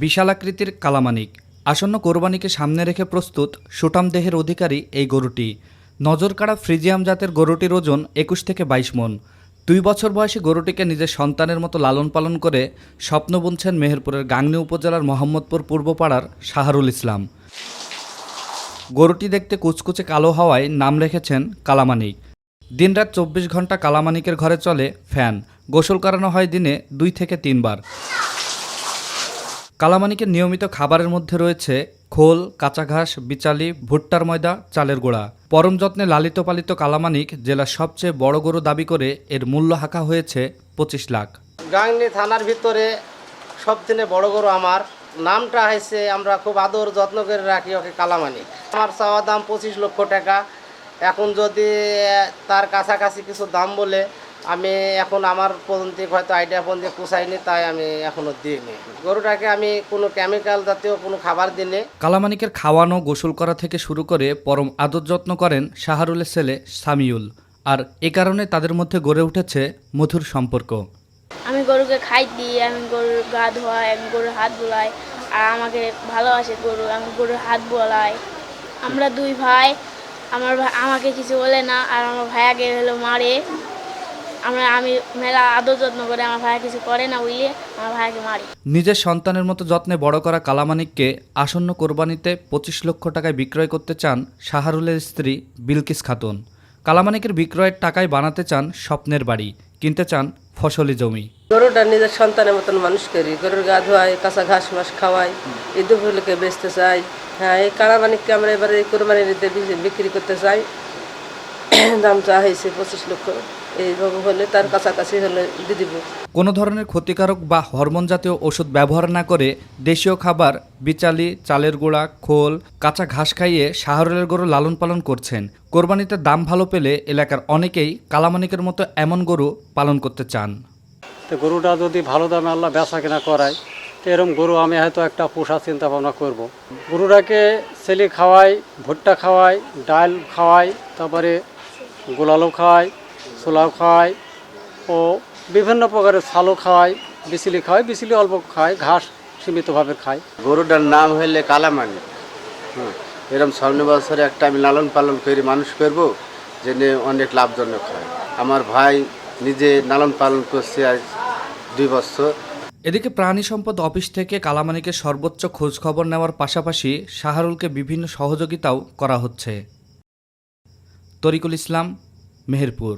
বিশালাকৃতির কালামানিক। আসন্ন কোরবানিকে সামনে রেখে প্রস্তুত সুটাম দেহের অধিকারী এই গরুটি। নজরকাড়া ফ্রিজিয়াম জাতের গরুটির ওজন একুশ থেকে বাইশ মন। দুই বছর বয়সী গরুটিকে নিজের সন্তানের মতো লালন পালন করে স্বপ্ন বুনছেন মেহেরপুরের গাংনী উপজেলার মোহাম্মদপুর পূর্বপাড়ার শাহরুল ইসলাম। গরুটি দেখতে কুচকুচে কালো হওয়ায় নাম রেখেছেন কালামানিক। দিনরাত চব্বিশ ঘণ্টা কালামানিকের ঘরে চলে ফ্যান। গোসল করানো হয় দিনে দুই থেকে তিনবার। কালামানিকের নিয়মিত খাবারের মধ্যে রয়েছে খোল কাঁচা ঘাস বিচালি, ভুট্টার ময়দা, চালের গোড়া। পরম যত্নে লালিত পালিত কালামানিক জেলার সবচেয়ে বড় গরু দাবি করে এর মূল্য হাঁকা হয়েছে পঁচিশ লাখ। গাংনি থানার ভিতরে সবথেকে বড় গরু আমার। নামটা হয়েছে, আমরা খুব আদর যত্ন করে রাখি ওকে কালামানি আমার চাওয়া দাম পঁচিশ লক্ষ টাকা। এখন যদি তার কাছাকাছি কিছু দাম বলে আমি এখন আমার পর্যন্ত হয়তো আইডিয়া পর্যন্ত পুষাইনি তাই আমি এখনও দিইনি। গরুটাকে আমি কোনো কেমিক্যাল জাতীয় কোনো খাবার দিনে কালামানিকের খাওয়ানো গোসল করা থেকে শুরু করে পরম আদর যত্ন করেন শাহরুলের ছেলে সামিউল। আর এ কারণে তাদের মধ্যে গড়ে উঠেছে মধুর সম্পর্ক। আমি গরুকে খাই দিই আমি গরুর গা ধোয়াই আমি গরুর হাত বোলাই আর আমাকে ভালোবাসে গরু আমি গরুর হাত বোলাই। আমরা দুই ভাই আমার ভাই আমাকে কিছু বলে না আর আমার ভাইয়াকে হলো মারে। আমরা আমি মেলা আদর যত্ন করে আমার ভাইয়া কিছু করে না বুঝলে আমার ভাইয়াকে মারি। নিজের সন্তানের মতো যত্নে বড় করা কালামানিককে আসন্ন কোরবানিতে পঁচিশ লক্ষ টাকায় বিক্রয় করতে চান শাহরুলের স্ত্রী বিলকিস খাতুন। কালামানিকের বিক্রয়ের টাকায় বানাতে চান স্বপ্নের বাড়ি কিনতে চান ফসলি জমি। গরুটা নিজের সন্তানের মতন মানুষ করি গরুর গা ধোয়াই কাঁচা ঘাস মাস খাওয়াই এই দুপুরকে বেচতে চাই। হ্যাঁ এই কালামানিককে আমরা এবারে কোরবানি বি- বিক্রি করতে চাই। দাম চা হয়েছে পঁচিশ লক্ষ। এইভাবে হলে তার কাছাকাছি হলে দিয়ে দিব। কোনো ধরনের ক্ষতিকারক বা হরমোন জাতীয় ওষুধ ব্যবহার না করে দেশীয় খাবার বিচালি চালের গুঁড়া খোল কাঁচা ঘাস খাইয়ে শাহরুলের গরু লালন পালন করছেন। কোরবানিতে দাম ভালো পেলে এলাকার অনেকেই কালামানিকের মতো এমন গরু পালন করতে চান। তো গরুটা যদি ভালো দামে আল্লাহ বেচা কেনা করায় তো এরকম গরু আমি হয়তো একটা পোষা চিন্তা ভাবনা করব। গরুটাকে ছেলে খাওয়াই ভুট্টা খাওয়াই ডাল খাওয়াই তারপরে গোলালো খাওয়াই ছোলাও খাওয়াই ও বিভিন্ন প্রকারের ছালও খাওয়াই বিচিলি খাওয়াই বিচিলি অল্প খায় ঘাস সীমিতভাবে খায়। গরুটার নাম হইলে কালামানি। হুম এরকম সামনে বছরে একটা আমি লালন পালন করে মানুষ করব জেনে অনেক লাভজনক হয়। আমার ভাই নিজে লালন পালন করছে আজ দুই বছর। এদিকে প্রাণী সম্পদ অফিস থেকে কালামানিকে সর্বোচ্চ খোঁজখবর নেওয়ার পাশাপাশি শাহরুলকে বিভিন্ন সহযোগিতাও করা হচ্ছে। তরিকুল ইসলাম মেহেরপুর।